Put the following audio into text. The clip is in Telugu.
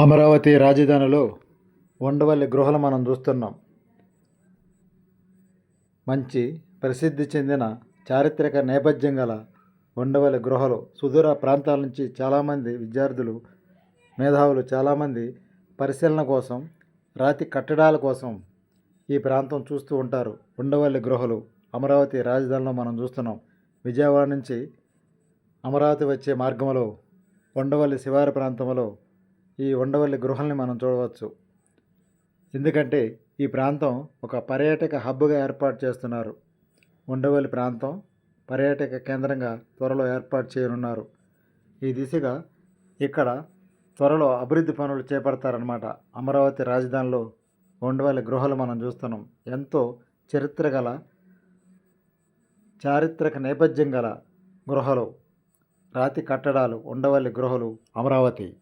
అమరావతి రాజధానిలో ఉండవల్లి గృహలు మనం చూస్తున్నాం. మంచి ప్రసిద్ధి చెందిన చారిత్రక నేపథ్యం గల ఉండవల్లి గృహలు సుదూర ప్రాంతాల నుంచి చాలామంది విద్యార్థులు మేధావులు చాలామంది పరిశీలన కోసం రాతి కట్టడాల కోసం ఈ ప్రాంతం చూస్తూ ఉంటారు ఉండవల్లి గృహలు. అమరావతి రాజధానిలో మనం చూస్తున్నాం. విజయవాడ నుంచి అమరావతి వచ్చే మార్గంలో ఉండవల్లి శివారు ప్రాంతంలో ఈ ఉండవల్లి గృహల్ని మనం చూడవచ్చు. ఎందుకంటే ఈ ప్రాంతం ఒక పర్యాటక హబ్గా ఏర్పాటు చేస్తున్నారు. ఉండవల్లి ప్రాంతం పర్యాటక కేంద్రంగా త్వరలో ఏర్పాటు చేయనున్నారు. ఈ దిశగా ఇక్కడ త్వరలో అభివృద్ధి పనులు చేపడతారనమాట అమరావతి రాజధానిలో ఉండవల్లి గృహలు మనం చూస్తున్నాం. ఎంతో చరిత్ర గల చారిత్రక నేపథ్యం గల గృహలు రాతి కట్టడాలు ఉండవల్లి గృహలు అమరావతి.